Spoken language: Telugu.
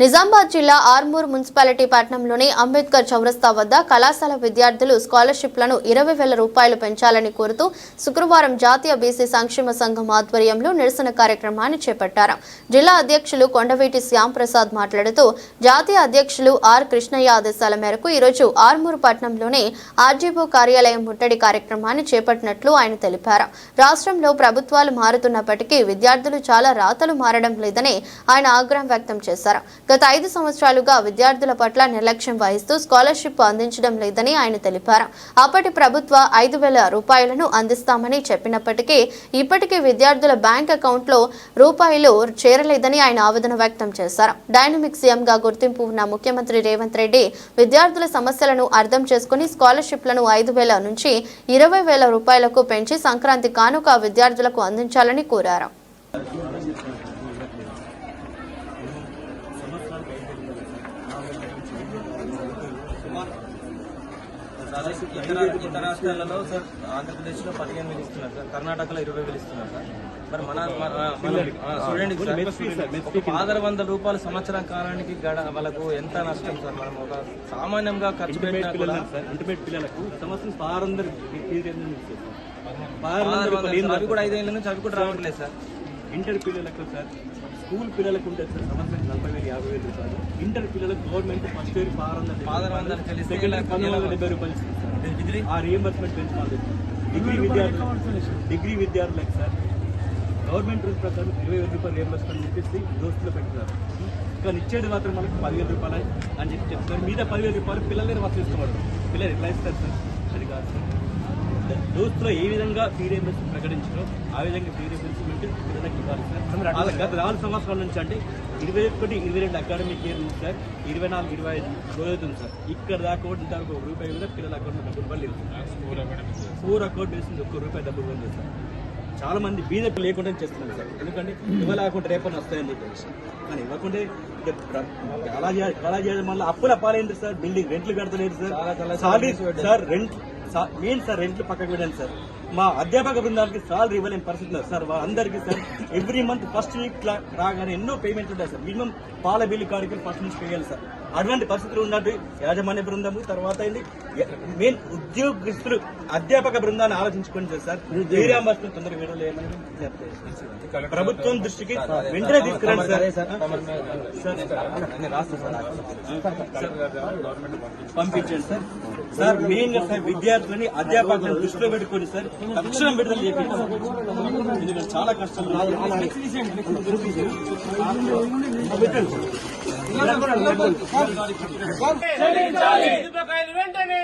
నిజామాబాద్ జిల్లా ఆర్మూర్ మున్సిపాలిటీ పట్టణంలోని అంబేద్కర్ చౌరస్తా వద్ద కళాశాల విద్యార్థులు స్కాలర్షిప్లను ఇరవై వేల రూపాయలు పెంచాలని కోరుతూ శుక్రవారం జాతీయ బీసీ సంక్షేమ సంఘం ఆధ్వర్యంలో నిరసన కార్యక్రమాన్ని చేపట్టారు. జిల్లా అధ్యక్షులు కొండవీటి శ్యాంప్రసాద్ మాట్లాడుతూ జాతీయ అధ్యక్షులు ఆర్ కృష్ణయ్య ఆదేశాల మేరకు ఈరోజు ఆర్మూర్ పట్టణంలోని ఆర్జీఓ కార్యాలయం ముట్టడి కార్యక్రమాన్ని చేపట్టినట్లు ఆయన తెలిపారు. రాష్ట్రంలో ప్రభుత్వాలు మారుతున్నప్పటికీ విద్యార్థులు చాలా రాతలు మారడం లేదని ఆయన ఆగ్రహం వ్యక్తం చేశారు. గత ఐదు సంవత్సరాలుగా విద్యార్థుల పట్ల నిర్లక్ష్యం వహిస్తూ స్కాలర్షిప్ అందించడం లేదని ఆయన తెలిపారు. అప్పటి ప్రభుత్వ ఐదు వేల రూపాయలను అందిస్తామని చెప్పినప్పటికీ ఇప్పటికీ విద్యార్థుల బ్యాంక్ అకౌంట్లో రూపాయలు చేరలేదని ఆయన ఆవేదన వ్యక్తం చేశారు. డైనమిక్ సీఎంగా గుర్తింపు ఉన్న ముఖ్యమంత్రి రేవంత్ రెడ్డి విద్యార్థుల సమస్యలను అర్థం చేసుకుని స్కాలర్షిప్లను ఐదు వేల నుంచి ఇరవై వేల రూపాయలకు పెంచి సంక్రాంతి కానుక విద్యార్థులకు అందించాలని కోరారు. దాదాపు ఇతర ఇతర రాష్ట్రాలలో సార్ ఆంధ్రప్రదేశ్లో పదిహేను వేలు ఇస్తున్నారు సార్ కర్ణాటకలో ఇరవై వేలు ఇస్తున్నారు సార్ మరి మన స్టూడెంట్ ఒక పదహారు వందల రూపాయలు సంవత్సరం కాలానికి గడ వాళ్ళకు ఎంత నష్టం సార్ మనం ఒక సామాన్యంగా ఖర్చు పెట్టినా కూడా పిల్లలకు సార్ సంవత్సరం పదహారు సార్ వందలు సార్. అవి కూడా ఐదేళ్ళ నుంచి అవి కూడా రావట్లేదు సార్ ఇంటర్ పిల్లలకు సార్ స్కూల్ పిల్లలకు ఉంటుంది సార్ సంవత్సరం నలభై వేలు యాభై వేలు రూపాయలు. ఇంటర్ పిల్లలకు గవర్నమెంట్ ఫస్ట్ ఇయర్ పదహారు వందల సెకండ్ ఇలా ఇయర్ పంతొమ్మిది వందల డెబ్బై రూపాయలు ఇస్తుంది ఆ రియంబర్స్మెంట్ పెంచుకోవాలి డిగ్రీ విద్యార్థులు డిగ్రీ విద్యార్థులకు సార్ గవర్నమెంట్ రూల్స్ ప్రకారం ఇరవై వేల రూపాయలు రియంబర్స్మెంట్ చెప్పేసి దోస్తులో పెట్టున్నారు కానీ ఇచ్చేది మాత్రం మనకి పదివేల రూపాయలు అని చెప్పి చెప్తారు మీద పదివేల రూపాయలు పిల్లలే వసూలు ఇస్తున్నారు. పిల్లలు ఎట్లా ఇస్తారు సార్? అది కాదు సార్. దోస్తులో ఏ విధంగా ఫీ ప్రకటించారో ఆ విధంగా ఫీ రియంబర్స్మెంట్ పిల్లలకి ఇవ్వాలి సార్. గత నాలుగు సంవత్సరాల నుంచి అంటే ఇరవై ఒకటి ఇరవై రెండు అకాడమిక్ ఇయర్ నుంచి సార్ ఇరవై నాలుగు ఇరవై ఐదు రోజుతుంది సార్. ఇక్కడ దాకా కూడా ఇంతవరకు ఒక రూపాయి కూడా పిల్లల అకౌంట్లో డబ్బులు పడలేదు ఫోర్ అకౌంట్ వేసింది ఒక్క రూపాయి డబ్బులు పడలేదు సార్. చాలా మంది బీజేపీ లేకుండా చేస్తున్నారు సార్. ఎందుకంటే ఇవ్వలేకుంటే రేపని వస్తాయని చెప్పేసి కానీ ఇవ్వకుంటే అలా అలా చేయడం వల్ల అప్పుల పాలైంది సార్. బిల్డింగ్ రెంట్లు కడతలేదు sir. Salary sir rent main sir రెంట్లు పక్కకు పెట్టండి సార్? మా అధ్యాపక బృందాలకి సాలరీ ఇవ్వలేని పరిస్థితి లేదు సార్. అందరికీ sir every month first week రాగానే ఎన్నో పేమెంట్లు ఉంటాయి సార్. మినిమం పాల బిల్లు కాడికి ఫస్ట్ నుంచి చేయాలి సార్. అటువంటి పరిస్థితులు ఉన్నట్టు యాజమాన్య బృందము తర్వాత ఏంటి? మెయిన్ ఉద్యోగస్తులు అధ్యాపక బృందాన్ని ఆలోచించుకోండి సార్. వీరాంబర్స్ని తొందరగా చెప్తారు. ప్రభుత్వం దృష్టికి వెంటనే తీసుకురండి సార్. సార్. పంపించండి సార్. సార్ మెయిన్గా సార్ విద్యార్థులని అధ్యాపకులను దృష్టిలో పెట్టుకోండి సార్ తక్షణం విడుదల సార్. ఎందుకంటే చాలా కష్టం వెంటనే.